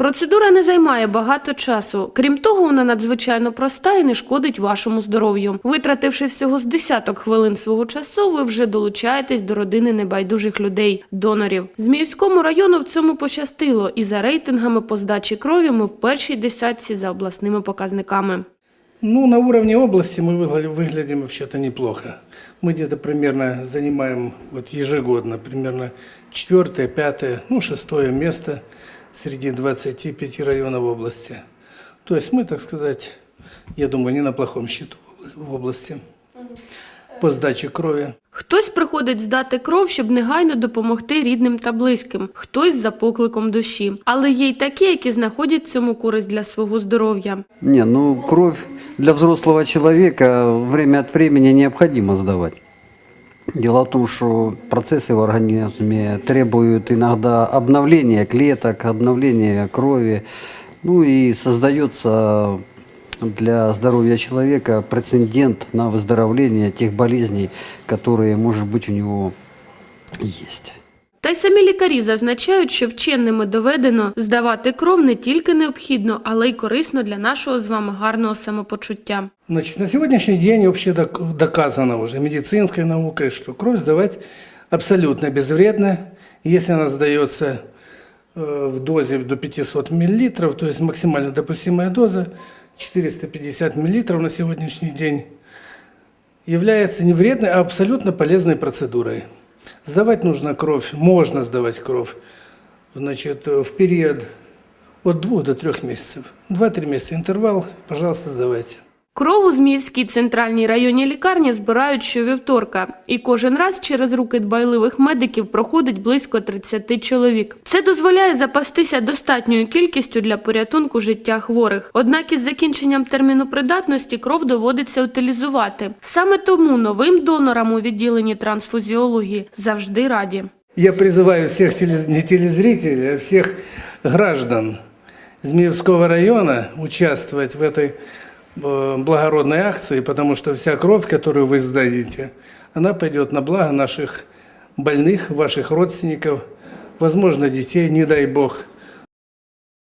Процедура не займає багато часу. Крім того, вона надзвичайно проста і не шкодить вашому здоров'ю. Витративши всього з десяток хвилин свого часу, ви вже долучаєтесь до родини небайдужих людей, донорів. Зміївському району в цьому пощастило, і за рейтингами по здачі крові ми в першій десятці за обласними показниками. Ну, на уровне области мы выгля- выглядим вообще-то неплохо. Мы где-то примерно занимаем вот ежегодно примерно четвертое, пятое, ну, шестое место среди 25 районов области. То есть мы, так сказать, я думаю, не на плохом счету в области по сдаче крови. Хтось приходить здати кров, щоб негайно допомогти рідним та близьким, хтось за покликом душі. Але є й такі, які знаходять цьому користь для свого здоров'я. Не, ну кровь для взрослого человека время от времени необходимо сдавать. Дело в том, что процессы в организме требуют иногда обновления клеток, обновления крови. Ну и создается для здоровья человека прецедент на выздоровление тех болезней, которые, может быть, у него есть. Та й самі лікарі зазначають, що вченими доведено здавати кров не тільки необхідно, але й корисно для нашого з вами гарного самопочуття. Значит, на сегодняшний день вообще док- доказано уже медицинской наукой, что кровь сдавать абсолютно безвредно, если она сдается э, в дозе до 500 мл, то есть максимально допустимая доза 450 мл на сегодняшний день, является не вредной, а абсолютно полезной процедурой. Сдавать нужно кровь, можно сдавать кровь значит, э, в период от двух до трех месяцев. Два-три месяца интервал, пожалуйста, сдавайте. Кров у Зміївській центральній районній лікарні збирають щовівторка, і кожен раз через руки дбайливих медиків проходить близько 30 чоловік. Це дозволяє запастися достатньою кількістю для порятунку життя хворих. Однак із закінченням терміну придатності кров доводиться утилізувати. Саме тому новим донорам у відділенні трансфузіології завжди раді. Я призываю всех телез- не телезрителей, а всех граждан Змеевского района участвовать в этой э, благородной акции, потому что вся кровь, которую вы сдадите, она пойдет на благо наших больных, ваших родственников, возможно, детей, не дай бог –